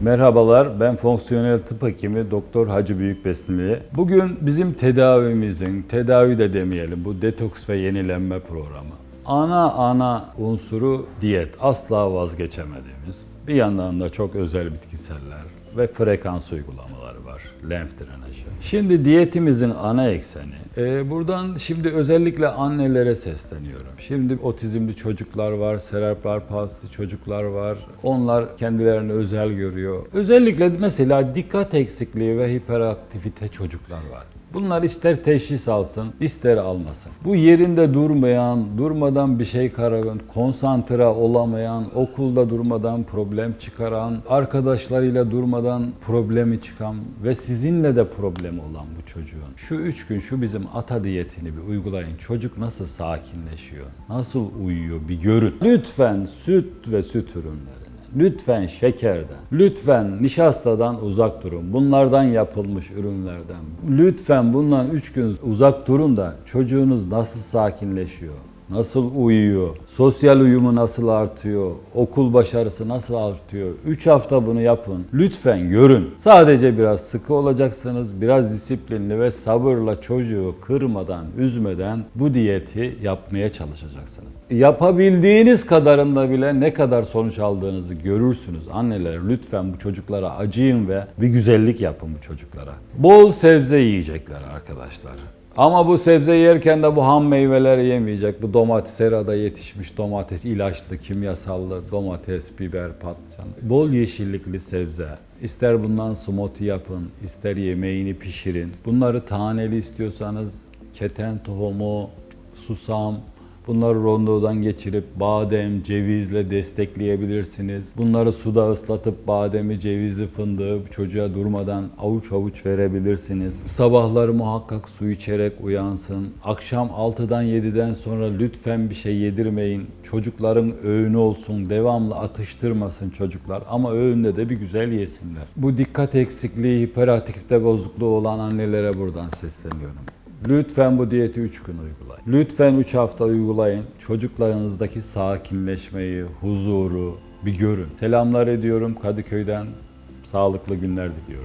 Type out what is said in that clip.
Merhabalar, ben fonksiyonel tıp hekimi Doktor Hacı Büyükbesnili. Bugün bizim tedavimizin, tedavi de demeyelim, bu detoks ve yenilenme programı. Ana ana unsuru diyet, asla vazgeçemediğimiz. Bir yandan da çok özel bitkiseller ve frekans uygulamaları var, lenf drenajı. Şimdi diyetimizin ana ekseni, e, buradan şimdi özellikle annelere sesleniyorum. Şimdi otizmli çocuklar var, serebral palsili çocuklar var. Onlar kendilerini özel görüyor. Özellikle mesela dikkat eksikliği ve hiperaktivite çocuklar var. Bunlar ister teşhis alsın, ister almasın. Bu yerinde durmayan, durmadan bir şey karavan, konsantre olamayan, okulda durmadan problem çıkaran, arkadaşlarıyla durmadan problemi çıkan ve sizinle de problemi olan bu çocuğun. Şu üç gün şu bizim ata diyetini bir uygulayın. Çocuk nasıl sakinleşiyor, nasıl uyuyor bir görün. Lütfen süt ve süt ürünleri. Lütfen şekerden, lütfen nişastadan uzak durun. Bunlardan yapılmış ürünlerden. Lütfen bundan 3 gün uzak durun da çocuğunuz nasıl sakinleşiyor? Nasıl uyuyor? Sosyal uyumu nasıl artıyor? Okul başarısı nasıl artıyor? 3 hafta bunu yapın. Lütfen görün. Sadece biraz sıkı olacaksınız. Biraz disiplinli ve sabırla çocuğu kırmadan, üzmeden bu diyeti yapmaya çalışacaksınız. Yapabildiğiniz kadarında bile ne kadar sonuç aldığınızı görürsünüz. Anneler lütfen bu çocuklara acıyın ve bir güzellik yapın bu çocuklara. Bol sebze yiyecekler arkadaşlar. Ama bu sebze yerken de bu ham meyveleri yemeyecek. Bu domates, serada yetişmiş domates, ilaçlı, kimyasallı domates, biber, patlıcan. Bol yeşillikli sebze. İster bundan smoothie yapın, ister yemeğini pişirin. Bunları taneli istiyorsanız keten tohumu, susam, Bunları rondodan geçirip badem, cevizle destekleyebilirsiniz. Bunları suda ıslatıp bademi, cevizi, fındığı çocuğa durmadan avuç avuç verebilirsiniz. Sabahları muhakkak su içerek uyansın. Akşam 6'dan 7'den sonra lütfen bir şey yedirmeyin. Çocukların öğünü olsun. Devamlı atıştırmasın çocuklar ama öğünde de bir güzel yesinler. Bu dikkat eksikliği, hiperaktifte bozukluğu olan annelere buradan sesleniyorum. Lütfen bu diyeti 3 gün uygulayın. Lütfen 3 hafta uygulayın. Çocuklarınızdaki sakinleşmeyi, huzuru bir görün. Selamlar ediyorum Kadıköy'den. Sağlıklı günler diliyorum.